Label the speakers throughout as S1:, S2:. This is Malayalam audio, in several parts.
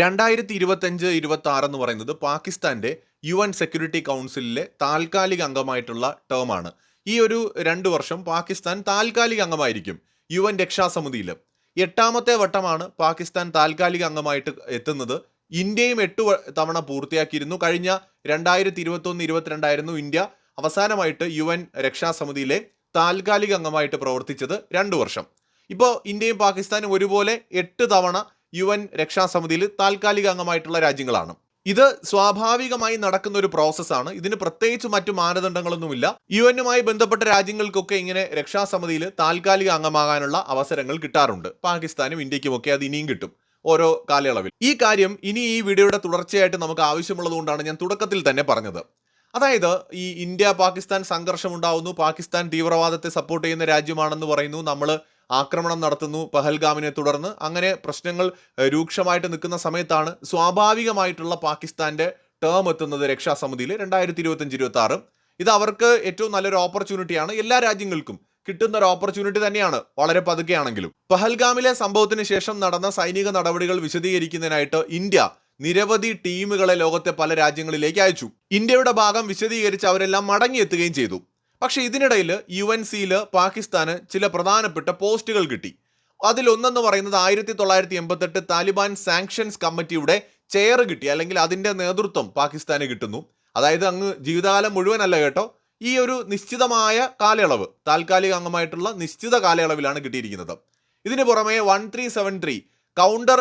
S1: രണ്ടായിരത്തി ഇരുപത്തഞ്ച് ഇരുപത്തി ആറ് എന്ന് പറയുന്നത് പാകിസ്ഥാന്റെ യു എൻ സെക്യൂരിറ്റി കൗൺസിലിലെ താൽക്കാലിക അംഗമായിട്ടുള്ള ടേമാണ്. ഈ ഒരു രണ്ട് വർഷം പാകിസ്ഥാൻ താൽക്കാലിക അംഗമായിരിക്കും യു എൻ രക്ഷാസമിതിയിൽ എട്ടാമത്തെ വട്ടമാണ് പാകിസ്ഥാൻ താൽക്കാലിക അംഗമായിട്ട് എത്തുന്നത്. ഇന്ത്യയും എട്ട് തവണ പൂർത്തിയാക്കിയിരുന്നു. കഴിഞ്ഞ രണ്ടായിരത്തി ഇരുപത്തൊന്ന് ഇരുപത്തിരണ്ടായിരുന്നു ഇന്ത്യ അവസാനമായിട്ട് യു എൻ രക്ഷാസമിതിയിലെ താൽക്കാലിക അംഗമായിട്ട് പ്രവർത്തിച്ചത് രണ്ട് വർഷം. ഇപ്പോൾ ഇന്ത്യയും പാകിസ്ഥാനും ഒരുപോലെ എട്ട് തവണ യു എൻ രക്ഷാസമിതിയിൽ താൽക്കാലിക അംഗമായിട്ടുള്ള രാജ്യങ്ങളാണ്. ഇത് സ്വാഭാവികമായി നടക്കുന്ന ഒരു പ്രോസസ്സാണ്. ഇതിന് പ്രത്യേകിച്ച് മറ്റു മാനദണ്ഡങ്ങളൊന്നുമില്ല. യു എന്നുമായി ബന്ധപ്പെട്ട രാജ്യങ്ങൾക്കൊക്കെ ഇങ്ങനെ രക്ഷാസമിതിയിൽ താൽക്കാലിക അംഗമാകാനുള്ള അവസരങ്ങൾ കിട്ടാറുണ്ട്. പാകിസ്ഥാനും ഇന്ത്യക്കുമൊക്കെ അത് ഇനിയും കിട്ടും. ഓരോ കാലയളവിൽ. ഈ കാര്യം ഇനി ഈ വീഡിയോയുടെ തുടർച്ചയായിട്ട് നമുക്ക് ആവശ്യമുള്ളതുകൊണ്ടാണ് ഞാൻ തുടക്കത്തിൽ തന്നെ പറഞ്ഞത്. അതായത് ഈ ഇന്ത്യ പാകിസ്ഥാൻ സംഘർഷം ഉണ്ടാവുന്നു പാകിസ്ഥാൻ തീവ്രവാദത്തെ സപ്പോർട്ട് ചെയ്യുന്ന രാജ്യമാണെന്ന് പറയുന്നു. നമ്മൾ ആക്രമണം നടത്തുന്നു പഹൽഗാമിനെ തുടർന്ന്. അങ്ങനെ പ്രശ്നങ്ങൾ രൂക്ഷമായിട്ട് നിൽക്കുന്ന സമയത്താണ് സ്വാഭാവികമായിട്ടുള്ള പാകിസ്ഥാന്റെ ടേം എത്തുന്നത് രക്ഷാസമിതിയിൽ രണ്ടായിരത്തി ഇരുപത്തഞ്ച് ഇരുപത്തി ആറ് ഇത് അവർക്ക് ഏറ്റവും നല്ലൊരു ഓപ്പർച്യൂണിറ്റിയാണ് എല്ലാ രാജ്യങ്ങൾക്കും കിട്ടുന്ന ഒരു ഓപ്പർച്യൂണിറ്റി തന്നെയാണ് വളരെ പതുക്കെയാണെങ്കിലും. പഹൽഗാമിലെ സംഭവത്തിന് ശേഷം നടന്ന സൈനിക നടപടികൾ വിശദീകരിക്കുന്നതിനായിട്ട് ഇന്ത്യ നിരവധി ടീമുകളെ ലോകത്തെ പല രാജ്യങ്ങളിലേക്ക് അയച്ചു. ഇന്ത്യയുടെ ഭാഗം വിശദീകരിച്ച് അവരെല്ലാം മടങ്ങിയെത്തുകയും ചെയ്തു. പക്ഷെ ഇതിനിടയിൽ യു എൻ സിയിൽ പാകിസ്ഥാന് ചില പ്രധാനപ്പെട്ട പോസ്റ്റുകൾ കിട്ടി. അതിലൊന്നെന്ന് പറയുന്നത് ആയിരത്തി തൊള്ളായിരത്തി എൺപത്തെട്ട് താലിബാൻ സാങ്ഷൻസ് കമ്മിറ്റിയുടെ ചെയർ കിട്ടി അല്ലെങ്കിൽ അതിന്റെ നേതൃത്വം പാകിസ്ഥാന് കിട്ടുന്നു. അതായത് അങ്ങ് ജീവിതകാലം മുഴുവനല്ല കേട്ടോ ഈ ഒരു നിശ്ചിതമായ കാലയളവ് താൽക്കാലിക അംഗമായിട്ടുള്ള നിശ്ചിത കാലയളവിലാണ് കിട്ടിയിരിക്കുന്നത്. ഇതിന് പുറമെ one three seven three counter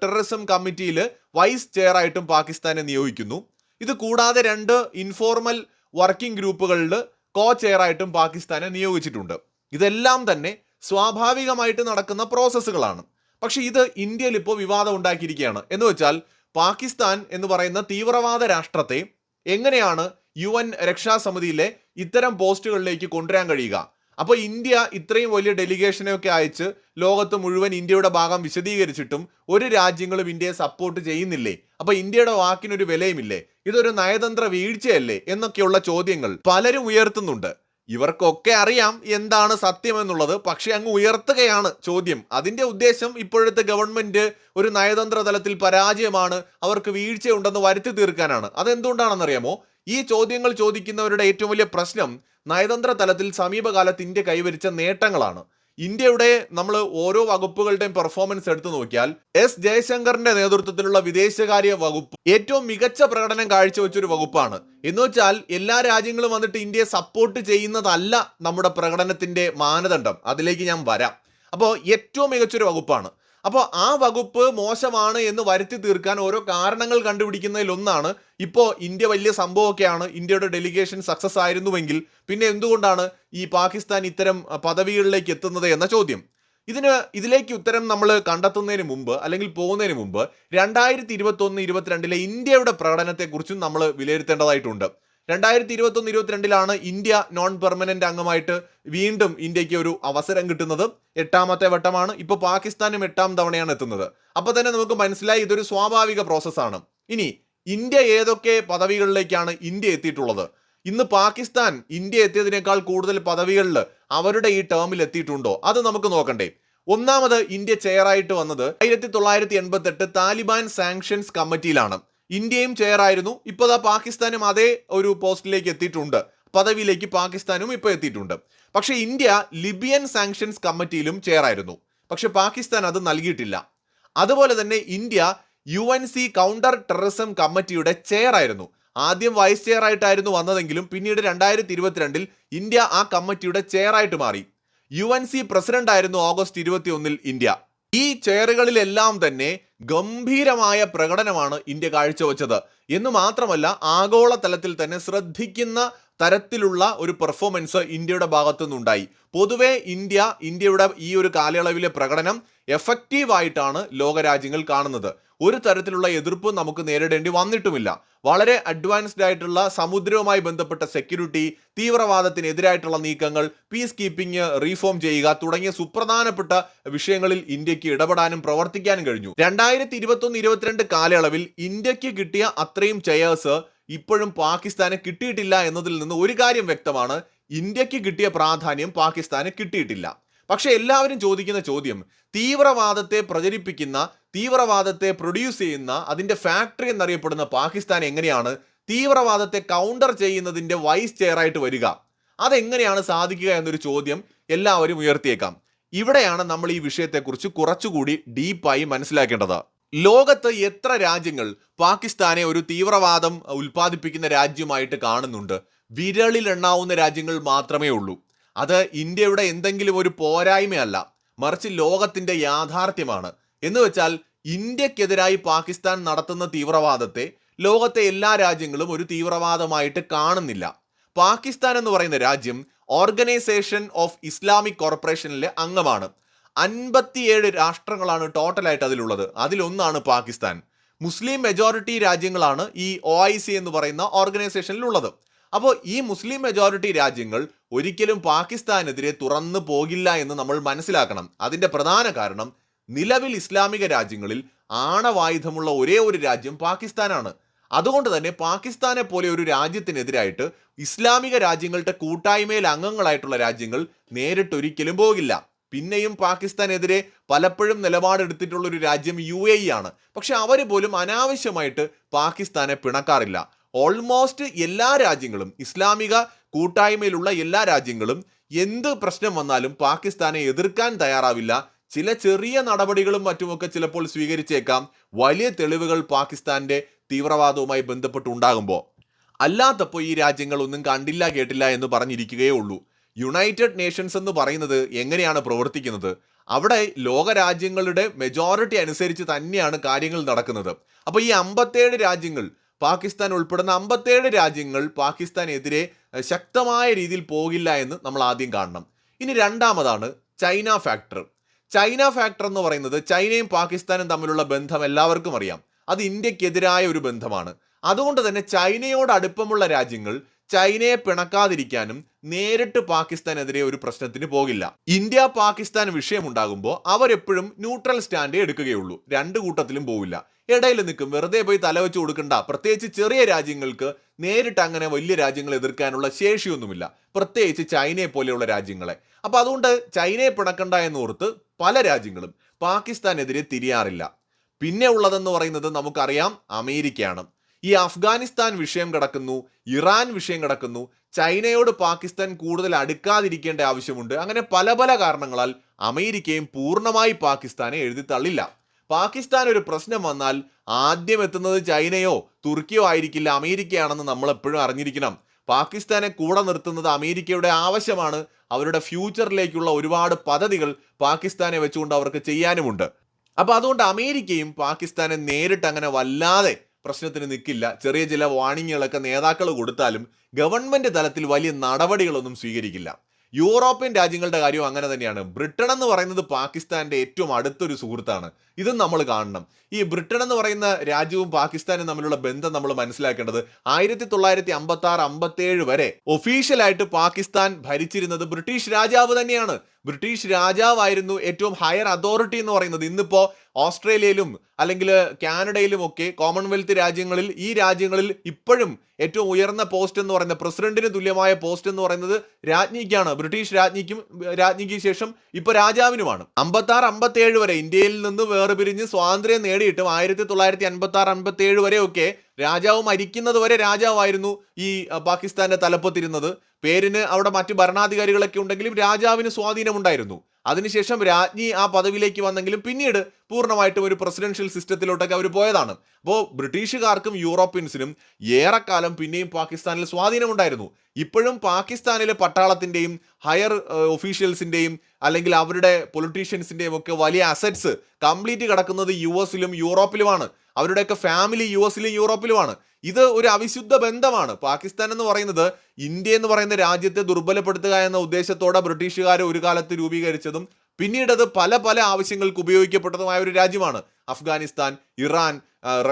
S1: terrorism കമ്മിറ്റിയിൽ വൈസ് ചെയറായിട്ടും പാകിസ്ഥാനെ നിയോഗിക്കുന്നു. ഇത് കൂടാതെ രണ്ട് ഇൻഫോർമൽ വർക്കിംഗ് ഗ്രൂപ്പുകളിൽ കോ ചെയറായിട്ടും പാകിസ്ഥാനെ നിയോഗിച്ചിട്ടുണ്ട്. ഇതെല്ലാം തന്നെ സ്വാഭാവികമായിട്ട് നടക്കുന്ന പ്രോസസ്സുകളാണ് പക്ഷെ ഇത് ഇന്ത്യയിൽ ഇപ്പോൾ വിവാദം ഉണ്ടാക്കിയിരിക്കുകയാണ്. എന്ന് വെച്ചാൽ പാകിസ്ഥാൻ എന്ന് പറയുന്ന തീവ്രവാദ രാഷ്ട്രത്തെ എങ്ങനെയാണ് യു എൻ രക്ഷാസമിതിയിലെ ഇത്തരം പോസ്റ്റുകളിലേക്ക് കൊണ്ടുവരാൻ കഴിയുക? അപ്പോൾ ഇന്ത്യ ഇത്രയും വലിയ ഡെലിഗേഷനെയൊക്കെ അയച്ച് ലോകത്ത് മുഴുവൻ ഇന്ത്യയുടെ ഭാഗം വിശദീകരിച്ചിട്ടും ഒരു രാജ്യങ്ങളും ഇന്ത്യയെ സപ്പോർട്ട് ചെയ്യുന്നില്ലേ? അപ്പൊ ഇന്ത്യയുടെ വാക്കിനൊരു വിലയുമില്ലേ? ഇതൊരു നയതന്ത്ര വീഴ്ചയല്ലേ? എന്നൊക്കെയുള്ള ചോദ്യങ്ങൾ പലരും ഉയർത്തുന്നുണ്ട്. ഇവർക്കൊക്കെ അറിയാം എന്താണ് സത്യമെന്നുള്ളത് പക്ഷെ അങ്ങ് ഉയർത്തുകയാണ് ചോദ്യം. അതിന്റെ ഉദ്ദേശം ഇപ്പോഴത്തെ ഗവൺമെന്റ് ഒരു നയതന്ത്ര തലത്തിൽ പരാജയമാണ് അവർക്ക് വീഴ്ചയുണ്ടെന്ന് വരുത്തി തീർക്കാനാണ്. അതെന്തുകൊണ്ടാണെന്നറിയാമോ? ഈ ചോദ്യങ്ങൾ ചോദിക്കുന്നവരുടെ ഏറ്റവും വലിയ പ്രശ്നം നയതന്ത്ര തലത്തിൽ സമീപകാലത്ത് ഇന്ത്യ കൈവരിച്ച നേട്ടങ്ങളാണ്. ഇന്ത്യയുടെ നമ്മൾ ഓരോ വകുപ്പുകളുടെയും പെർഫോമൻസ് എടുത്തു നോക്കിയാൽ എസ് ജയശങ്കറിന്റെ നേതൃത്വത്തിലുള്ള വിദേശകാര്യ വകുപ്പ് ഏറ്റവും മികച്ച പ്രകടനം കാഴ്ചവെച്ച ഒരു വകുപ്പാണ്. എന്ന് വെച്ചാൽ എല്ലാ രാജ്യങ്ങളും വന്നിട്ട് ഇന്ത്യയെ സപ്പോർട്ട് ചെയ്യുന്നതല്ല നമ്മുടെ പ്രകടനത്തിന്റെ മാനദണ്ഡം. അതിലേക്ക് ഞാൻ വരാം. അപ്പോൾ ഏറ്റവും മികച്ചൊരു വകുപ്പാണ്. അപ്പോൾ ആ വകുപ്പ് മോശമാണ് എന്ന് വരുത്തി തീർക്കാൻ ഓരോ കാരണങ്ങൾ കണ്ടുപിടിക്കുന്നതിൽ ഒന്നാണ് ഇപ്പോൾ ഇന്ത്യ വലിയ സംഭവമൊക്കെയാണ്. ഇന്ത്യയുടെ ഡെലിഗേഷൻ സക്സസ് ആയിരുന്നുവെങ്കിൽ പിന്നെ എന്തുകൊണ്ടാണ് ഈ പാകിസ്ഥാൻ ഇത്തരം പദവികളിലേക്ക് എത്തുന്നത് എന്ന ചോദ്യം. ഇതിന് ഇതിലേക്ക് ഉത്തരം നമ്മൾ കണ്ടെത്തുന്നതിന് മുമ്പ് അല്ലെങ്കിൽ പോകുന്നതിന് മുമ്പ് രണ്ടായിരത്തി ഇരുപത്തി ഒന്ന് ഇരുപത്തിരണ്ടിലെ ഇന്ത്യയുടെ പ്രകടനത്തെക്കുറിച്ചും നമ്മൾ വിലയിരുത്തേണ്ടതായിട്ടുണ്ട്. രണ്ടായിരത്തി ഇരുപത്തി ഒന്ന് ഇരുപത്തിരണ്ടിലാണ് ഇന്ത്യ നോൺ പെർമനന്റ് അംഗമായിട്ട് വീണ്ടും ഇന്ത്യയ്ക്ക് ഒരു അവസരം കിട്ടുന്നത്. എട്ടാമത്തെ വട്ടമാണ്. ഇപ്പോൾ പാകിസ്ഥാനും എട്ടാം തവണയാണ് എത്തുന്നത്. അപ്പൊ തന്നെ നമുക്ക് മനസ്സിലായി ഇതൊരു സ്വാഭാവിക പ്രോസസ്സാണ്. ഇനി ഇന്ത്യ ഏതൊക്കെ പദവികളിലേക്കാണ് ഇന്ത്യ എത്തിയിട്ടുള്ളത്? ഇന്ന് പാകിസ്ഥാൻ ഇന്ത്യ എത്തിയതിനേക്കാൾ കൂടുതൽ പദവികളിൽ അവരുടെ ഈ ടേമിൽ എത്തിയിട്ടുണ്ടോ? അത് നമുക്ക് നോക്കണ്ടേ. ഒന്നാമത് ഇന്ത്യ ചെയറായിട്ട് വന്നത് ആയിരത്തി തൊള്ളായിരത്തി എൺപത്തെട്ട് താലിബാൻ സാങ്ഷൻസ് കമ്മിറ്റിയിലാണ് ഇന്ത്യയും ചെയറായിരുന്നു ഇപ്പോൾ അതാ പാകിസ്ഥാനും അതേ ഒരു പോസ്റ്റിലേക്ക് എത്തിയിട്ടുണ്ട്. പദവിയിലേക്ക് പാകിസ്ഥാനും ഇപ്പോൾ എത്തിയിട്ടുണ്ട്. പക്ഷേ ഇന്ത്യ ലിബിയൻ സാങ്ഷൻസ് കമ്മിറ്റിയിലും ചെയറായിരുന്നു പക്ഷെ പാകിസ്ഥാൻ അത് നൽകിയിട്ടില്ല. അതുപോലെ തന്നെ India U N C counter terrorism കമ്മിറ്റിയുടെ ചെയറായിരുന്നു ആദ്യം വൈസ് ചെയർ ആയിട്ടായിരുന്നു വന്നതെങ്കിലും പിന്നീട് രണ്ടായിരത്തി ഇരുപത്തിരണ്ടിൽ ഇന്ത്യ ആ കമ്മിറ്റിയുടെ ചെയറായിട്ട് മാറി. യു എൻ സി പ്രസിഡന്റ് ആയിരുന്നു ഓഗസ്റ്റ് ഇരുപത്തി ഒന്നിൽ ഇന്ത്യ. ഈ ചെയറുകളിലെല്ലാം തന്നെ ഗംഭീരമായ പ്രകടനമാണ് ഇന്ത്യ കാഴ്ചവെച്ചത്. എന്ന് മാത്രമല്ല ആഗോളതലത്തിൽ തന്നെ ശ്രദ്ധിക്കുന്ന തരത്തിലുള്ള ഒരു പെർഫോമൻസ് ഇന്ത്യയുടെ ഭാഗത്തുനിന്ന് ഉണ്ടായി പൊതുവെ ഇന്ത്യ ഇന്ത്യയുടെ ഈ ഒരു കാലയളവിലെ പ്രകടനം എഫക്റ്റീവായിട്ടാണ് ലോകരാജ്യങ്ങൾ കാണുന്നത്. ഒരു തരത്തിലുള്ള എതിർപ്പും നമുക്ക് നേരിടേണ്ടി വന്നിട്ടുമില്ല. വളരെ അഡ്വാൻസ്ഡ് ആയിട്ടുള്ള സമുദ്രവുമായി ബന്ധപ്പെട്ട സെക്യൂരിറ്റി തീവ്രവാദത്തിനെതിരായിട്ടുള്ള നീക്കങ്ങൾ പീസ് കീപ്പിംഗ് റീഫോം ചെയ്യുക തുടങ്ങിയ സുപ്രധാനപ്പെട്ട വിഷയങ്ങളിൽ ഇന്ത്യയ്ക്ക് ഇടപെടാനും പ്രവർത്തിക്കാനും കഴിഞ്ഞു. രണ്ടായിരത്തി ഇരുപത്തൊന്ന് ഇരുപത്തിരണ്ട് കാലയളവിൽ ഇന്ത്യയ്ക്ക് കിട്ടിയ അത്രയും ചെയേഴ്സ് ഇപ്പോഴും പാകിസ്ഥാന് കിട്ടിയിട്ടില്ല എന്നതിൽ നിന്ന് ഒരു കാര്യം വ്യക്തമാണ്. ഇന്ത്യയ്ക്ക് കിട്ടിയ പ്രാധാന്യം പാകിസ്ഥാന് കിട്ടിയിട്ടില്ല. പക്ഷെ എല്ലാവരും ചോദിക്കുന്ന ചോദ്യം തീവ്രവാദത്തെ പ്രചരിപ്പിക്കുന്ന തീവ്രവാദത്തെ പ്രൊഡ്യൂസ് ചെയ്യുന്ന അതിന്റെ ഫാക്ടറി എന്നറിയപ്പെടുന്ന പാകിസ്ഥാൻ എങ്ങനെയാണ്? തീവ്രവാദത്തെ കൗണ്ടർ ചെയ്യുന്നതിന്റെ വൈസ് ചെയറായിട്ട് വരിക. അതെങ്ങനെയാണ് സാധിക്കുക എന്നൊരു ചോദ്യം എല്ലാവരും ഉയർത്തിയേക്കാം. ഇവിടെയാണ് നമ്മൾ ഈ വിഷയത്തെക്കുറിച്ച് കുറച്ചുകൂടി ഡീപ്പായി മനസ്സിലാക്കേണ്ടത്. ലോകത്ത് എത്ര രാജ്യങ്ങൾ പാകിസ്ഥാനെ ഒരു തീവ്രവാദം ഉൽപ്പാദിപ്പിക്കുന്ന രാജ്യമായിട്ട് കാണുന്നുണ്ട്? വിരളിൽ എണ്ണാവുന്ന രാജ്യങ്ങൾ മാത്രമേ ഉള്ളൂ. അത് ഇന്ത്യയുടെ എന്തെങ്കിലും ഒരു പോരായ്മയല്ല മറിച്ച് ലോകത്തിന്റെ യാഥാർത്ഥ്യമാണ്. എന്ന് വെച്ചാൽ ഇന്ത്യക്കെതിരായി പാകിസ്ഥാൻ നടത്തുന്ന തീവ്രവാദത്തെ ലോകത്തെ എല്ലാ രാജ്യങ്ങളും ഒരു തീവ്രവാദമായിട്ട് കാണുന്നില്ല. പാകിസ്ഥാൻ എന്ന് പറയുന്ന രാജ്യം ഓർഗനൈസേഷൻ ഓഫ് ഇസ്ലാമിക് കോർപ്പറേഷനിലെ അംഗമാണ്. അൻപത്തിയേഴ് രാഷ്ട്രങ്ങളാണ് ടോട്ടലായിട്ട് അതിലുള്ളത്. അതിലൊന്നാണ് പാകിസ്ഥാൻ. മുസ്ലിം മെജോറിറ്റി രാജ്യങ്ങളാണ് ഈ ഒ ഐ സി എന്ന് പറയുന്ന ഓർഗനൈസേഷനിലുള്ളത് അപ്പോൾ ഈ മുസ്ലിം മെജോറിറ്റി രാജ്യങ്ങൾ ഒരിക്കലും പാകിസ്ഥാനെതിരെ തുറന്നു പോകില്ല എന്ന് നമ്മൾ മനസ്സിലാക്കണം. അതിന്റെ പ്രധാന കാരണം നിലവിൽ ഇസ്ലാമിക രാജ്യങ്ങളിൽ ആണവായുധമുള്ള ഒരേ ഒരു രാജ്യം പാകിസ്ഥാനാണ്. അതുകൊണ്ട് തന്നെ പാകിസ്ഥാനെ പോലെ ഒരു രാജ്യത്തിനെതിരായിട്ട് ഇസ്ലാമിക രാജ്യങ്ങളുടെ കൂട്ടായ്മയിൽ അംഗങ്ങളായിട്ടുള്ള രാജ്യങ്ങൾ നേരിട്ടൊരിക്കലും പോകില്ല. പിന്നെയും പാകിസ്ഥാനെതിരെ പലപ്പോഴും നിലപാടെടുത്തിട്ടുള്ള ഒരു രാജ്യം യു എ ആണ്. പക്ഷെ അവർ പോലും അനാവശ്യമായിട്ട് പാകിസ്ഥാനെ പിണക്കാറില്ല. ഓൾമോസ്റ്റ് എല്ലാ രാജ്യങ്ങളും ഇസ്ലാമിക കൂട്ടായ്മയിലുള്ള എല്ലാ രാജ്യങ്ങളും എന്ത് പ്രശ്നം വന്നാലും പാകിസ്ഥാനെ എതിർക്കാൻ തയ്യാറാവില്ല. ചില ചെറിയ നടപടികളും മറ്റുമൊക്കെ ചിലപ്പോൾ സ്വീകരിച്ചേക്കാം. വലിയ തെളിവുകൾ പാകിസ്ഥാന്റെ തീവ്രവാദവുമായി ബന്ധപ്പെട്ടുണ്ടാകുമ്പോൾ. അല്ലാത്തപ്പോൾ ഈ രാജ്യങ്ങൾ ഒന്നും കണ്ടില്ല കേട്ടില്ല എന്ന് പറഞ്ഞിരിക്കുകയേ ഉള്ളൂ. യുണൈറ്റഡ് നേഷൻസ് എന്ന് പറയുന്നത് എങ്ങനെയാണ് പ്രവർത്തിക്കുന്നത്? അവിടെ ലോകരാജ്യങ്ങളുടെ മെജോറിറ്റി അനുസരിച്ച് തന്നെയാണ് കാര്യങ്ങൾ നടക്കുന്നത്. അപ്പോൾ ഈ അമ്പത്തേഴ് രാജ്യങ്ങൾ പാകിസ്ഥാൻ ഉൾപ്പെടുന്ന അമ്പത്തേഴ് രാജ്യങ്ങൾ പാകിസ്ഥാനെതിരെ ശക്തമായ രീതിയിൽ പോകില്ല എന്ന് നമ്മൾ ആദ്യം കാണണം. ഇനി രണ്ടാമതാണ് ചൈന ഫാക്ടർ ചൈന ഫാക്ടർ എന്ന് പറയുന്നത് ചൈനയും പാകിസ്ഥാനും തമ്മിലുള്ള ബന്ധം എല്ലാവർക്കും അറിയാം. അത് ഇന്ത്യക്കെതിരായ ഒരു ബന്ധമാണ്. അതുകൊണ്ട് തന്നെ ചൈനയോട് അടുപ്പമുള്ള രാജ്യങ്ങൾ ചൈനയെ പിണക്കാതിരിക്കാനും നേരിട്ട് പാകിസ്ഥാനെതിരെ ഒരു പ്രശ്നത്തിന് പോകില്ല. ഇന്ത്യ പാകിസ്ഥാൻ വിഷയമുണ്ടാകുമ്പോൾ അവരെപ്പോഴും ന്യൂട്രൽ സ്റ്റാൻഡേ എടുക്കുകയുള്ളൂ. രണ്ട് കൂട്ടത്തിലും പോവില്ല. ഇടയിൽ നിൽക്കും. വെറുതെ പോയി തലവെച്ച് കൊടുക്കണ്ട. പ്രത്യേകിച്ച് ചെറിയ രാജ്യങ്ങൾക്ക് നേരിട്ട് അങ്ങനെ വലിയ രാജ്യങ്ങളെ എതിർക്കാനുള്ള ശേഷിയൊന്നുമില്ല. പ്രത്യേകിച്ച് ചൈനയെ പോലെയുള്ള രാജ്യങ്ങളെ. അപ്പൊ അതുകൊണ്ട് ചൈനയെ പിണക്കണ്ട എന്നോർത്ത് പല രാജ്യങ്ങളും പാകിസ്ഥാനെതിരെ തിരിയാറില്ല. പിന്നെ ഉള്ളതെന്ന് പറയുന്നത് നമുക്കറിയാം അമേരിക്കയാണ്. ഈ അഫ്ഗാനിസ്ഥാൻ വിഷയം കിടക്കുന്നു ഇറാൻ വിഷയം കിടക്കുന്നു ചൈനയോട് പാകിസ്ഥാൻ കൂടുതൽ അടുക്കാതിരിക്കേണ്ട ആവശ്യമുണ്ട്. അങ്ങനെ പല പല കാരണങ്ങളാൽ അമേരിക്കയും പൂർണമായി പാകിസ്ഥാനെ എഴുതി തള്ളില്ല. പാകിസ്ഥാൻ ഒരു പ്രശ്നം വന്നാൽ ആദ്യം എത്തുന്നത് ചൈനയോ തുർക്കിയോ ആയിരിക്കില്ല. അമേരിക്കയാണെന്ന് നമ്മൾ എപ്പോഴും അറിഞ്ഞിരിക്കണം. പാകിസ്ഥാനെ കൂടെ നിർത്തുന്നത് അമേരിക്കയുടെ ആവശ്യമാണ്. അവരുടെ ഫ്യൂച്ചറിലേക്കുള്ള ഒരുപാട് പദ്ധതികൾ പാകിസ്ഥാനെ വെച്ചുകൊണ്ട് അവർക്ക് ചെയ്യാനുമുണ്ട്. അപ്പോൾ അതുകൊണ്ട് അമേരിക്കയും പാകിസ്ഥാനെ നേരിട്ട് അങ്ങനെ വല്ലാതെ പ്രശ്നത്തിന് നിൽക്കില്ല ചെറിയ ചില വാണിങ്ങുകളൊക്കെ നേതാക്കൾ കൊടുത്താലും ഗവൺമെന്റ് തലത്തിൽ വലിയ നടപടികളൊന്നും സ്വീകരിക്കില്ല. യൂറോപ്യൻ രാജ്യങ്ങളുടെ കാര്യവും അങ്ങനെ തന്നെയാണ്. ബ്രിട്ടൻ എന്ന് പറയുന്നത് പാകിസ്ഥാന്റെ ഏറ്റവും അടുത്തൊരു സുഹൃത്താണ്. ഇതും നമ്മൾ കാണണം. ഈ ബ്രിട്ടൻ എന്ന് പറയുന്ന രാജ്യവും പാകിസ്ഥാനും തമ്മിലുള്ള ബന്ധം നമ്മൾ മനസ്സിലാക്കേണ്ടത് ആയിരത്തി തൊള്ളായിരത്തി അമ്പത്തി ആറ് അമ്പത്തി ഏഴ് വരെ ഒഫീഷ്യലായിട്ട് പാകിസ്ഥാൻ ഭരിച്ചിരുന്നത് ബ്രിട്ടീഷ് രാജാവ് തന്നെയാണ്. ബ്രിട്ടീഷ് രാജാവായിരുന്നു ഏറ്റവും ഹയർ അതോറിറ്റി എന്ന് പറയുന്നത്. ഇന്നിപ്പോ ഓസ്ട്രേലിയയിലും അല്ലെങ്കിൽ കാനഡയിലും ഒക്കെ കോമൺവെൽത്ത് രാജ്യങ്ങളിൽ ഈ രാജ്യങ്ങളിൽ ഇപ്പോഴും ഏറ്റവും ഉയർന്ന പോസ്റ്റ് എന്ന് പറയുന്നത് പ്രസിഡന്റിന് തുല്യമായ പോസ്റ്റ് എന്ന് പറയുന്നത് രാജ്ഞിക്കാണ്. ബ്രിട്ടീഷ് രാജ്ഞിക്കും രാജ്ഞിക്ക് ശേഷം ഇപ്പൊ രാജാവിനുമാണ്. അമ്പത്തി ആറ് അമ്പത്തി ഏഴ് വരെ ഇന്ത്യയിൽ നിന്ന് വേർപിരിഞ്ഞ് സ്വാതന്ത്ര്യം നേടിയിട്ടും ആയിരത്തി തൊള്ളായിരത്തി അൻപത്തി ആറ് അൻപത്തി ഏഴ് വരെയൊക്കെ രാജാവ് മരിക്കുന്നത് വരെ രാജാവായിരുന്നു ഈ പാകിസ്ഥാന്റെ തലപ്പത്തിരുന്നത്. പേരിന് അവിടെ മറ്റ് ഭരണാധികാരികളൊക്കെ ഉണ്ടെങ്കിലും രാജാവിന് സ്വാധീനമുണ്ടായിരുന്നു. അതിനുശേഷം രാജ്ഞി ആ പദവിയിലേക്ക് വന്നെങ്കിലും പിന്നീട് പൂർണമായിട്ടും ഒരു പ്രസിഡൻഷ്യൽ സിസ്റ്റത്തിലോട്ടൊക്കെ അവർ പോയതാണ്. അപ്പോൾ ബ്രിട്ടീഷുകാർക്കും യൂറോപ്യൻസിനും ഏറെക്കാലം പിന്നെയും പാകിസ്ഥാനിൽ സ്വാധീനമുണ്ടായിരുന്നു. ഇപ്പോഴും പാകിസ്ഥാനിലെ പട്ടാളത്തിന്റെയും ഹയർ ഒഫീഷ്യൽസിന്റെയും അല്ലെങ്കിൽ അവരുടെ പൊളിറ്റീഷ്യൻസിന്റെയും ഒക്കെ വലിയ അസറ്റ്സ് കംപ്ലീറ്റ് കിടക്കുന്നത് യു എസിലും യൂറോപ്പിലുമാണ്. അവരുടെയൊക്കെ ഫാമിലി യു എസിലും യൂറോപ്പിലുമാണ്. ഇത് ഒരു അവിശുദ്ധ ബന്ധമാണ്. പാകിസ്ഥാൻ എന്ന് പറയുന്നത് ഇന്ത്യ എന്ന് പറയുന്ന രാജ്യത്തെ ദുർബലപ്പെടുത്തുക എന്ന ഉദ്ദേശത്തോടെ ബ്രിട്ടീഷുകാർ ഒരു കാലത്ത് രൂപീകരിച്ചതും പിന്നീട് അത് പല പല ആവശ്യങ്ങൾക്ക് ഉപയോഗിക്കപ്പെട്ടതുമായ ഒരു രാജ്യമാണ്. അഫ്ഗാനിസ്ഥാൻ ഇറാൻ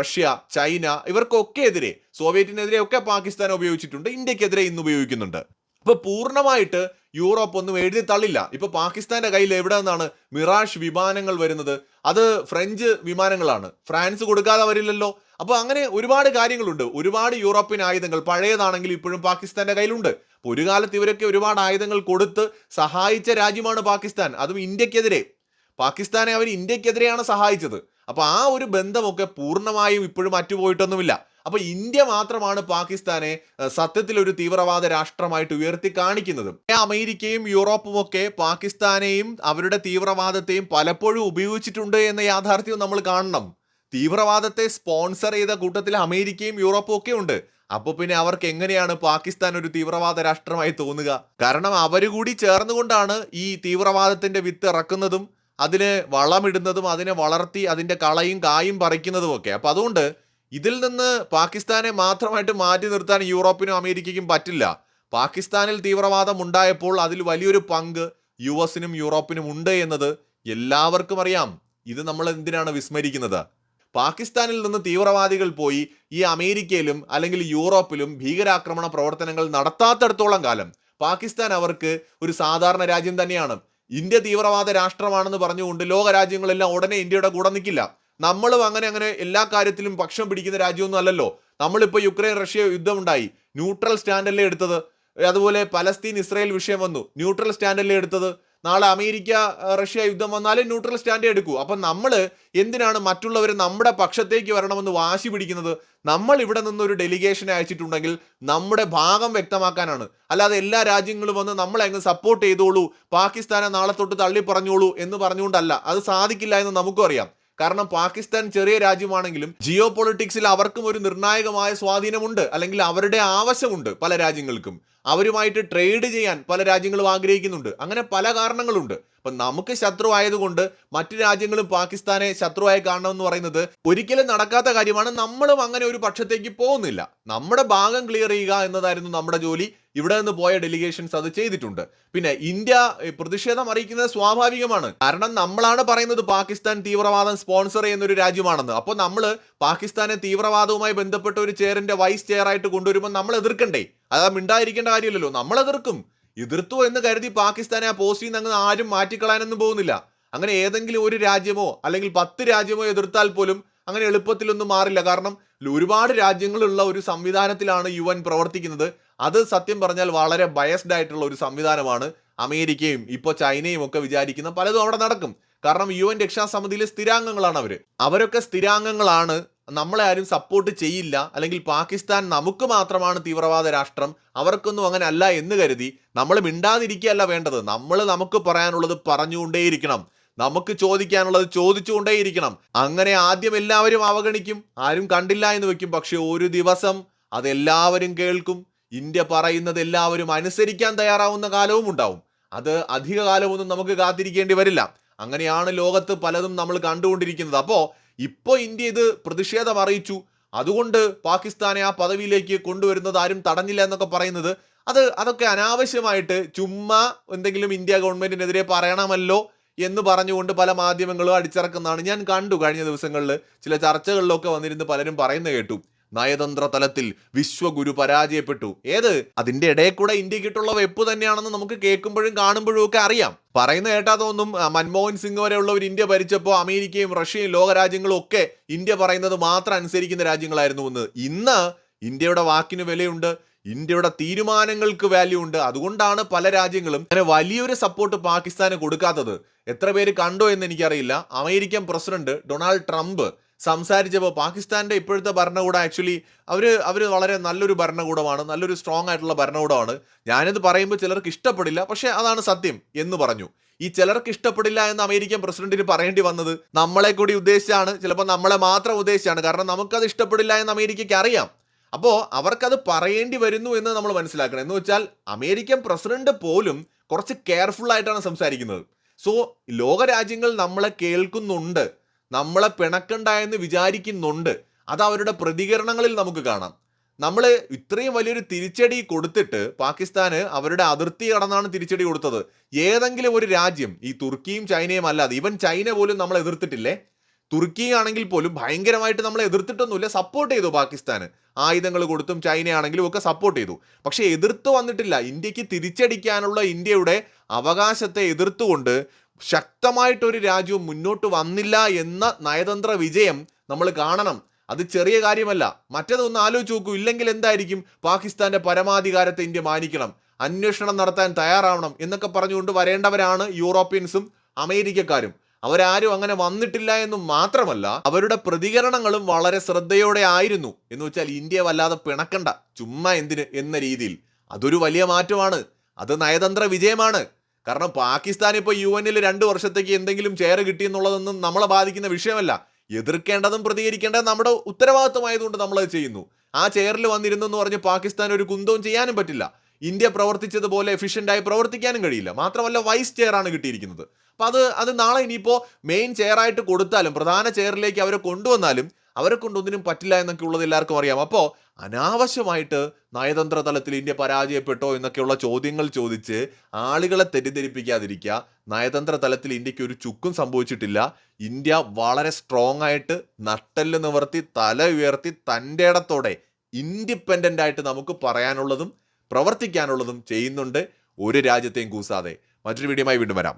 S1: റഷ്യ ചൈന ഇവർക്കൊക്കെ എതിരെ സോവിയറ്റിനെതിരെ ഒക്കെ പാകിസ്ഥാൻ ഉപയോഗിച്ചിട്ടുണ്ട്. ഇന്ത്യക്കെതിരെ ഇന്ന് ഉപയോഗിക്കുന്നുണ്ട്. അപ്പോൾ പൂർണമായിട്ട് യൂറോപ്പ് ഒന്നും എഴുതി തള്ളില്ല. ഇപ്പൊ പാകിസ്ഥാന്റെ കയ്യിൽ എവിടെ നിന്നാണ് മിറാഷ് വിമാനങ്ങൾ വരുന്നത്? അത് ഫ്രഞ്ച് വിമാനങ്ങളാണ്. ഫ്രാൻസ് കൊടുക്കാതെ വരില്ലല്ലോ അപ്പോൾ അങ്ങനെ ഒരുപാട് കാര്യങ്ങളുണ്ട്. ഒരുപാട് യൂറോപ്യൻ ആയുധങ്ങൾ പഴയതാണെങ്കിൽ ഇപ്പോഴും പാകിസ്ഥാന്റെ കയ്യിലുണ്ട്. ഒരു കാലത്ത് ഇവരൊക്കെ ഒരുപാട് ആയുധങ്ങൾ കൊടുത്ത് സഹായിച്ച രാജ്യമാണ് പാകിസ്ഥാൻ. അതും ഇന്ത്യക്കെതിരെ. പാകിസ്ഥാനെ അവർ ഇന്ത്യക്കെതിരെയാണ് സഹായിച്ചത്. അപ്പോൾ ആ ഒരു ബന്ധമൊക്കെ പൂർണമായും ഇപ്പോഴും അറ്റുപോയിട്ടൊന്നുമില്ല. അപ്പൊ ഇന്ത്യ മാത്രമാണ് പാകിസ്ഥാനെ സത്യത്തിൽ ഒരു തീവ്രവാദ രാഷ്ട്രമായിട്ട് ഉയർത്തി കാണിക്കുന്നത്. അമേരിക്കയും യൂറോപ്പും ഒക്കെ പാകിസ്ഥാനെയും അവരുടെ തീവ്രവാദത്തെയും പലപ്പോഴും ഉപയോഗിച്ചിട്ടുണ്ട് എന്ന യാഥാർത്ഥ്യം നമ്മൾ കാണണം. തീവ്രവാദത്തെ സ്പോൺസർ ചെയ്ത കൂട്ടത്തിൽ അമേരിക്കയും യൂറോപ്പും ഒക്കെ ഉണ്ട്. അപ്പൊ പിന്നെ അവർക്ക് എങ്ങനെയാണ് പാകിസ്ഥാൻ ഒരു തീവ്രവാദ രാഷ്ട്രമായി തോന്നുക? കാരണം അവർ കൂടി ചേർന്നുകൊണ്ടാണ് ഈ തീവ്രവാദത്തിന്റെ വിത്ത് ഇറക്കുന്നതും അതിന് വളമിടുന്നതും അതിനെ വളർത്തി അതിന്റെ കളയും കായും പറിക്കുന്നതും ഒക്കെ. അപ്പൊ അതുകൊണ്ട് ഇതിൽ നിന്ന് പാകിസ്ഥാനെ മാത്രമായിട്ട് മാറ്റി നിർത്താൻ യൂറോപ്പിനും അമേരിക്കയ്ക്കും പറ്റില്ല. പാകിസ്ഥാനിൽ തീവ്രവാദം ഉണ്ടായപ്പോൾ അതിൽ വലിയൊരു പങ്ക് യു എസിനും യൂറോപ്പിനും ഉണ്ട് എന്നത് എല്ലാവർക്കും അറിയാം. ഇത് നമ്മൾ എന്തിനാണ് വിസ്മരിക്കുന്നത്? പാകിസ്ഥാനിൽ നിന്ന് തീവ്രവാദികൾ പോയി ഈ അമേരിക്കയിലും അല്ലെങ്കിൽ യൂറോപ്പിലും ഭീകരാക്രമണ പ്രവർത്തനങ്ങൾ നടത്താത്തടത്തോളം കാലം പാകിസ്ഥാൻ അവർക്ക് ഒരു സാധാരണ രാജ്യം തന്നെയാണ്. ഇന്ത്യ തീവ്രവാദ രാഷ്ട്രമാണെന്ന് പറഞ്ഞുകൊണ്ട് ലോക രാജ്യങ്ങളെല്ലാം ഉടനെ ഇന്ത്യയുടെ കൂടെ നിൽക്കില്ല. നമ്മളും അങ്ങനെ അങ്ങനെ എല്ലാ കാര്യത്തിലും പക്ഷം പിടിക്കുന്ന രാജ്യമൊന്നും അല്ലല്ലോ. നമ്മളിപ്പോൾ യുക്രൈൻ റഷ്യ യുദ്ധമുണ്ടായി. ന്യൂട്രൽ സ്റ്റാൻഡല്ലേ എടുത്തത്? അതുപോലെ പലസ്തീൻ ഇസ്രായേൽ വിഷയം വന്നു. ന്യൂട്രൽ സ്റ്റാൻഡല്ലേ എടുത്തത്? നാളെ അമേരിക്ക റഷ്യ യുദ്ധം വന്നാലും ന്യൂട്രൽ സ്റ്റാൻഡേ എടുക്കൂ. അപ്പം നമ്മൾ എന്തിനാണ് മറ്റുള്ളവർ നമ്മുടെ പക്ഷത്തേക്ക് വരണമെന്ന് വാശി പിടിക്കുന്നത്? നമ്മൾ ഇവിടെ നിന്ന് ഒരു ഡെലിഗേഷൻ അയച്ചിട്ടുണ്ടെങ്കിൽ നമ്മുടെ ഭാഗം വ്യക്തമാക്കാനാണ്. അല്ലാതെ എല്ലാ രാജ്യങ്ങളും വന്ന് നമ്മളെ അങ്ങ് സപ്പോർട്ട് ചെയ്തോളൂ. പാകിസ്ഥാനെ നാളെ തൊട്ട് തള്ളി പറഞ്ഞോളൂ എന്ന് പറഞ്ഞുകൊണ്ടല്ല. അത് സാധിക്കില്ല എന്ന് നമുക്കും അറിയാം. കാരണം പാകിസ്ഥാൻ ചെറിയ രാജ്യമാണെങ്കിലും ജിയോ പൊളിറ്റിക്സിൽ അവർക്കും ഒരു നിർണായകമായ സ്വാധീനമുണ്ട് അല്ലെങ്കിൽ അവരുടെ ആവശ്യമുണ്ട് പല രാജ്യങ്ങൾക്കും. അവരുമായിട്ട് ട്രേഡ് ചെയ്യാൻ പല രാജ്യങ്ങളും ആഗ്രഹിക്കുന്നുണ്ട്. അങ്ങനെ പല കാരണങ്ങളുണ്ട്. അപ്പൊ നമുക്ക് ശത്രു ആയതുകൊണ്ട് മറ്റു രാജ്യങ്ങളും പാകിസ്ഥാനെ ശത്രുവായി കാണണമെന്ന് പറയുന്നത് ഒരിക്കലും നടക്കാത്ത കാര്യമാണ്. നമ്മളും അങ്ങനെ ഒരു പക്ഷത്തേക്ക് പോകുന്നില്ല. നമ്മുടെ ഭാഗം ക്ലിയർ ചെയ്യുക എന്നതായിരുന്നു നമ്മുടെ ജോലി. ഇവിടെ നിന്ന് പോയ ഡെലിഗേഷൻസ് അത് ചെയ്തിട്ടുണ്ട്. പിന്നെ ഇന്ത്യ പ്രതിഷേധം അറിയിക്കുന്നത് സ്വാഭാവികമാണ്. കാരണം നമ്മളാണ് പറയുന്നത് പാകിസ്ഥാൻ തീവ്രവാദം സ്പോൺസർ ചെയ്യുന്ന ഒരു രാജ്യമാണെന്ന്. അപ്പോൾ നമ്മൾ പാകിസ്ഥാനെ തീവ്രവാദവുമായി ബന്ധപ്പെട്ട ഒരു ചെയറിന്റെ വൈസ് ചെയർ ആയിട്ട് കൊണ്ടുവരുമ്പോൾ നമ്മൾ എതിർക്കണ്ടേ അതാ മിണ്ടായിരിക്കേണ്ട കാര്യമില്ലല്ലോ. നമ്മൾ എതിർക്കും എതിർത്തു എന്ന് കരുതി പാകിസ്ഥാനെ ആ പോസ്റ്റിൽ നിന്ന് അങ്ങ് ആരും മാറ്റിക്കളയാനൊന്നും പോകുന്നില്ല. അങ്ങനെ ഏതെങ്കിലും ഒരു രാജ്യമോ അല്ലെങ്കിൽ പത്ത് രാജ്യമോ എതിർത്താൽ പോലും അങ്ങനെ എളുപ്പത്തിലൊന്നും മാറില്ല. കാരണം ഒരുപാട് രാജ്യങ്ങളുള്ള ഒരു സംവിധാനത്തിലാണ് യു എൻ പ്രവർത്തിക്കുന്നത്. അത് സത്യം പറഞ്ഞാൽ വളരെ ബയസ്ഡ് ആയിട്ടുള്ള ഒരു സംവിധാനമാണ് അമേരിക്കയും ഇപ്പോൾ ചൈനയും ഒക്കെ വിചാരിക്കുന്ന പലതും അവിടെ നടക്കും. കാരണം യു എൻ രക്ഷാസമിതിയിലെ സ്ഥിരാംഗങ്ങളാണ് അവർ അവരൊക്കെ സ്ഥിരാംഗങ്ങളാണ് നമ്മളെ ആരും സപ്പോർട്ട് ചെയ്യില്ല. അല്ലെങ്കിൽ പാകിസ്ഥാൻ നമുക്ക് മാത്രമാണ് തീവ്രവാദ രാഷ്ട്രം. അവർക്കൊന്നും അങ്ങനെ അല്ല എന്ന് കരുതി നമ്മൾ മിണ്ടാതിരിക്കുകയല്ല വേണ്ടത്. നമ്മൾ നമുക്ക് പറയാനുള്ളത് പറഞ്ഞുകൊണ്ടേയിരിക്കണം. നമുക്ക് ചോദിക്കാനുള്ളത് ചോദിച്ചുകൊണ്ടേയിരിക്കണം. അങ്ങനെ ആദ്യം എല്ലാവരും അവഗണിക്കും. ആരും കണ്ടില്ല എന്ന് വെക്കും പക്ഷെ ഒരു ദിവസം അതെല്ലാവരും കേൾക്കും. ഇന്ത്യ പറയുന്നത് എല്ലാവരും അനുസരിക്കാൻ തയ്യാറാവുന്ന കാലവും ഉണ്ടാവും. അത് അധിക കാലമൊന്നും നമുക്ക് കാത്തിരിക്കേണ്ടി വരില്ല. അങ്ങനെയാണ് ലോകത്ത് പലതും നമ്മൾ കണ്ടുകൊണ്ടിരിക്കുന്നത്. അപ്പോ ഇപ്പോ ഇന്ത്യ ഇത് പ്രതിഷേധം അറിയിച്ചു. അതുകൊണ്ട് പാകിസ്ഥാനെ ആ പദവിയിലേക്ക് കൊണ്ടുവരുന്നത് ആരും തടഞ്ഞില്ല എന്നൊക്കെ പറയുന്നത്. അത് അതൊക്കെ അനാവശ്യമായിട്ട് ചുമ്മാ എന്തെങ്കിലും ഇന്ത്യ ഗവൺമെന്റിനെതിരെ പറയണമല്ലോ എന്ന് പറഞ്ഞുകൊണ്ട് പല മാധ്യമങ്ങളും അടിച്ചിറക്കുന്നതാണ് ഞാൻ കണ്ടു കഴിഞ്ഞ ദിവസങ്ങളിൽ. ചില ചർച്ചകളിലൊക്കെ വന്നിരുന്ന് പലരും പറയുന്ന കേട്ടു. നയതന്ത്ര തലത്തിൽ വിശ്വഗുരു പരാജയപ്പെട്ടു. ഏത്? അതിന്റെ ഇടയിൽ കൂടെ ഇന്ത്യക്കിട്ടുള്ള വെപ്പ് തന്നെയാണെന്ന് നമുക്ക് കേൾക്കുമ്പോഴും കാണുമ്പോഴും ഒക്കെ അറിയാം. പറയുന്ന കേട്ടാ തോന്നും മൻമോഹൻ സിംഗ് വരെയുള്ളവർ ഇന്ത്യ ഭരിച്ചപ്പോൾ അമേരിക്കയും റഷ്യയും ലോകരാജ്യങ്ങളും ഒക്കെ ഇന്ത്യ പറയുന്നത് മാത്രം അനുസരിക്കുന്ന രാജ്യങ്ങളായിരുന്നു എന്ന്. ഇന്ന് ഇന്ത്യയുടെ വാക്കിന് വിലയുണ്ട് ഇന്ത്യയുടെ തീരുമാനങ്ങൾക്ക് വാല്യൂ ഉണ്ട്. അതുകൊണ്ടാണ് പല രാജ്യങ്ങളും അങ്ങനെ വലിയൊരു സപ്പോർട്ട് പാകിസ്ഥാന് കൊടുക്കാത്തത്. എത്ര പേര് കണ്ടോ എന്ന് എനിക്കറിയില്ല. അമേരിക്കൻ പ്രസിഡന്റ് ഡൊണാൾഡ് ട്രംപ് സംസാരിച്ചപ്പോൾ പാകിസ്ഥാന്റെ ഇപ്പോഴത്തെ ഭരണകൂടം ആക്ച്വലി അവർ അവർ വളരെ നല്ലൊരു ഭരണകൂടമാണ് നല്ലൊരു സ്ട്രോങ് ആയിട്ടുള്ള ഭരണകൂടമാണ്. ഞാനിത് പറയുമ്പോൾ ചിലർക്ക് ഇഷ്ടപ്പെടില്ല പക്ഷേ അതാണ് സത്യം എന്ന് പറഞ്ഞു. ഈ ചിലർക്ക് ഇഷ്ടപ്പെടില്ല എന്ന് അമേരിക്കൻ പ്രസിഡന്റിന് പറയേണ്ടി വന്നത് നമ്മളെ കൂടി ഉദ്ദേശിച്ചാണ് ചിലപ്പോൾ നമ്മളെ മാത്രം ഉദ്ദേശിച്ചാണ്. കാരണം നമുക്കത് ഇഷ്ടപ്പെടില്ല എന്ന് അമേരിക്കയ്ക്ക് അറിയാം. അപ്പോൾ അവർക്കത് പറയേണ്ടി വരുന്നു എന്ന് നമ്മൾ മനസ്സിലാക്കണം. എന്ന് വെച്ചാൽ അമേരിക്കൻ പ്രസിഡന്റ് പോലും കുറച്ച് കെയർഫുൾ ആയിട്ടാണ് സംസാരിക്കുന്നത്. സോ ലോകരാജ്യങ്ങൾ നമ്മളെ കേൾക്കുന്നുണ്ട്. നമ്മളെ പിണക്കണ്ട എന്ന് വിചാരിക്കുന്നുണ്ട്. അത് അവരുടെ പ്രതികരണങ്ങളിൽ നമുക്ക് കാണാം. നമ്മൾ ഇത്രയും വലിയൊരു തിരിച്ചടി കൊടുത്തിട്ട് പാകിസ്ഥാന് അവരുടെ അതിർത്തി കടന്നാണ് തിരിച്ചടി കൊടുത്തത്. ഏതെങ്കിലും ഒരു രാജ്യം ഈ തുർക്കിയും ചൈനയും അല്ലാതെ ഇവൻ ചൈന പോലും നമ്മളെ എതിർത്തിട്ടില്ലേ? തുർക്കി ആണെങ്കിൽ പോലും ഭയങ്കരമായിട്ട് നമ്മളെ എതിർത്തിട്ടൊന്നുമില്ല സപ്പോർട്ട് ചെയ്തു പാകിസ്ഥാന്. ആയുധങ്ങൾ കൊടുത്തും ചൈന ആണെങ്കിലും ഒക്കെ സപ്പോർട്ട് ചെയ്തു. പക്ഷേ എതിർത്ത് വന്നിട്ടില്ല. ഇന്ത്യയ്ക്ക് തിരിച്ചടിക്കാനുള്ള ഇന്ത്യയുടെ അവകാശത്തെ എതിർത്തുകൊണ്ട് ശക്തമായിട്ടൊരു രാജ്യവും മുന്നോട്ട് വന്നില്ല എന്ന നയതന്ത്ര വിജയം നമ്മൾ കാണണം. അത് ചെറിയ കാര്യമല്ല. മറ്റേതൊന്ന് ആലോചിച്ച് നോക്കൂ. ഇല്ലെങ്കിൽ എന്തായിരിക്കും? പാകിസ്ഥാന്റെ പരമാധികാരത്തെ ഇന്ത്യ മാനിക്കണം. അന്വേഷണം നടത്താൻ തയ്യാറാവണം എന്നൊക്കെ പറഞ്ഞുകൊണ്ട് വരേണ്ടവരാണ് യൂറോപ്യൻസും അമേരിക്കക്കാരും. അവരാരും അങ്ങനെ വന്നിട്ടില്ല എന്ന് മാത്രമല്ല അവരുടെ പ്രതികരണങ്ങളും വളരെ ശ്രദ്ധയോടെ ആയിരുന്നു. എന്ന് വെച്ചാൽ ഇന്ത്യ വല്ലാതെ പിണക്കണ്ട. ചുമ്മാ എന്തിന്? എന്ന രീതിയിൽ. അതൊരു വലിയ മാറ്റമാണ്. അത് നയതന്ത്ര വിജയമാണ്. കാരണം പാകിസ്ഥാൻ ഇപ്പോൾ യു എനിൽ രണ്ട് വർഷത്തേക്ക് എന്തെങ്കിലും ചെയർ കിട്ടി എന്നുള്ളതൊന്നും നമ്മളെ ബാധിക്കുന്ന വിഷയമല്ല. എതിർക്കേണ്ടതും പ്രതികരിക്കേണ്ടതും നമ്മുടെ ഉത്തരവാദിത്വമായതുകൊണ്ട് നമ്മളത് ചെയ്യുന്നു. ആ ചെയറിൽ വന്നിരുന്നു എന്ന് പറഞ്ഞ് പാകിസ്ഥാൻ ഒരു കുന്തവും ചെയ്യാനും പറ്റില്ല. ഇന്ത്യ പ്രവർത്തിച്ചതുപോലെ എഫിഷ്യന്റായി പ്രവർത്തിക്കാനും കഴിയില്ല. മാത്രമല്ല വൈസ് ചെയറാണ് കിട്ടിയിരിക്കുന്നത്. അപ്പോൾ അത് അത് നാളെ ഇനിയിപ്പോൾ മെയിൻ ചെയറായിട്ട് കൊടുത്താലും പ്രധാന ചെയറിലേക്ക് അവരെ കൊണ്ടുവന്നാലും അവരെ കൊണ്ടൊന്നിനും പറ്റില്ല എന്നൊക്കെ ഉള്ളത് എല്ലാവർക്കും അറിയാം. അപ്പോൾ അനാവശ്യമായിട്ട് നയതന്ത്ര തലത്തിൽ ഇന്ത്യ പരാജയപ്പെട്ടോ എന്നൊക്കെയുള്ള ചോദ്യങ്ങൾ ചോദിച്ച് ആളുകളെ തെറ്റിദ്ധരിപ്പിക്കാതിരിക്കുക നയതന്ത്ര തലത്തിൽ ഇന്ത്യയ്ക്ക് ഒരു ചുക്കും സംഭവിച്ചിട്ടില്ല ഇന്ത്യ വളരെ സ്ട്രോങ് ആയിട്ട് നട്ടെല്ല് നിവർത്തി തല ഉയർത്തി തന്റെ ഇടത്തോടെ ഇൻഡിപെൻഡന്റ് ആയിട്ട് നമുക്ക് പറയാനുള്ളതും പ്രവർത്തിക്കാനുള്ളതും ചെയ്യുന്നുണ്ട് ഒരു രാജ്യത്തെയും കൂസാതെ. മറ്റൊരു വീഡിയോയുമായി വീണ്ടും വരാം.